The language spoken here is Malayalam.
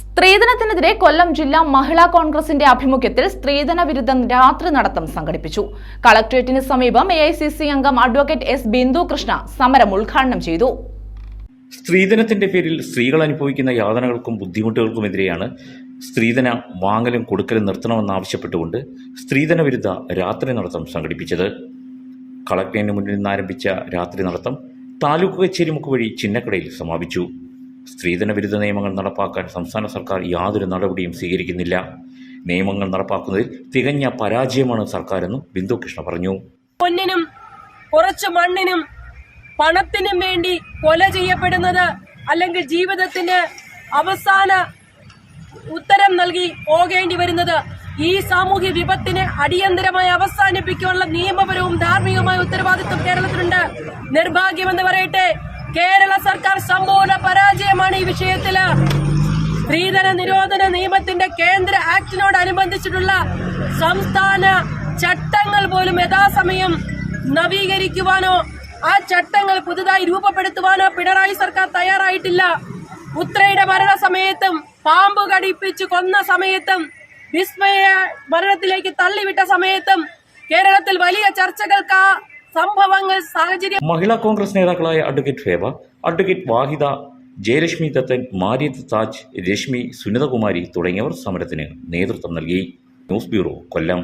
സ്ത്രീധനത്തിനെതിരെ കൊല്ലം ജില്ലാ മഹിളാ കോൺഗ്രസിന്റെ ആഭിമുഖ്യത്തിൽ സ്ത്രീധന വിരുദ്ധ രാത്രി നടത്തം സംഘടിപ്പിച്ചു. കളക്ട്രേറ്റിന് സമീപം എ അംഗം അഡ്വക്കേറ്റ് എസ് ബിന്ദു കൃഷ്ണ സമരം ഉദ്ഘാടനം ചെയ്തു. സ്ത്രീധനത്തിന്റെ പേരിൽ സ്ത്രീകൾ അനുഭവിക്കുന്ന യാതനകൾക്കും ബുദ്ധിമുട്ടുകൾക്കും ബുദ്ധിമുട്ടുകൾക്കുമെതിരെയാണ് സ്ത്രീധന വാങ്ങലും കൊടുക്കലും നിർത്തണമെന്നാവശ്യപ്പെട്ടുകൊണ്ട് സ്ത്രീധന വിരുദ്ധ രാത്രി നടത്തം സംഘടിപ്പിച്ചത്. കളക്ടറേറ്റിന് മുന്നിൽ നിന്ന് ആരംഭിച്ച രാത്രി നടത്തം താലൂക്ക് കച്ചേരിമുക്ക് വഴി ചിന്നക്കടയിൽ സമാപിച്ചു. സ്ത്രീധന വിരുദ്ധ നിയമങ്ങൾ നടപ്പാക്കാൻ സംസ്ഥാന സർക്കാർ യാതൊരു നടപടിയും സ്വീകരിക്കുന്നില്ല. നിയമങ്ങൾ നടപ്പാക്കുന്നതിൽ തികഞ്ഞ പരാജയമാണ് സർക്കാരെന്നും ബിന്ദു കൃഷ്ണ പറഞ്ഞു. പൊന്നിനും കുറച്ച് മണ്ണിനും പണത്തിനും വേണ്ടി കൊല ചെയ്യപ്പെടുന്നത് അല്ലെങ്കിൽ ജീവിതത്തിന് അവസാന ഉത്തരം നൽകി പോകേണ്ടി വരുന്നത് ഈ സാമൂഹ്യ വിപത്തിനെ അടിയന്തരമായി അവസാനിപ്പിക്കാനുള്ള നിയമപരവും ധാർമ്മികവുമായ ഉത്തരവാദിത്വം കേരളത്തിലുണ്ട്. നിർഭാഗ്യമെന്ന് പറയട്ടെ കേരള സർക്കാർ സമ്പൂർണ പരാജയമാണ് ഈ വിഷയത്തിൽ. സ്ത്രീധന നിരോധന നിയമത്തിന്റെ കേന്ദ്ര ആക്ടിനോടനുബന്ധിച്ചിട്ടുള്ള സംസ്ഥാന ചട്ടങ്ങൾ പോലും യഥാസമയം നവീകരിക്കുവാനോ ആ ചട്ടങ്ങൾ പുതുതായി രൂപപ്പെടുത്തുവാനോ പിണറായി സർക്കാർ തയ്യാറായിട്ടില്ല. ഉത്രയുടെ മരണസമയത്തും പാമ്പ് കടിപ്പിച്ച് കൊന്ന സമയത്തും വിസ്മയ മരണത്തിലേക്ക് തള്ളിവിട്ട സമയത്തും കേരളത്തിൽ വലിയ ചർച്ചകൾക്ക് സംഭവങ്ങൾ സാഹചര്യം മഹിളാ കോൺഗ്രസ് നേതാക്കളായ അഡ്വക്കേറ്റ് ഫേവ അഡ്വക്കേറ്റ് വാഹിദ ജയലക്ഷ്മി ദത്തൻ മാരിയത്ത് താജ് രശ്മി സുനിതകുമാരി തുടങ്ങിയവർ സമരത്തിന് നേതൃത്വം നൽകി. News bureau Kollam.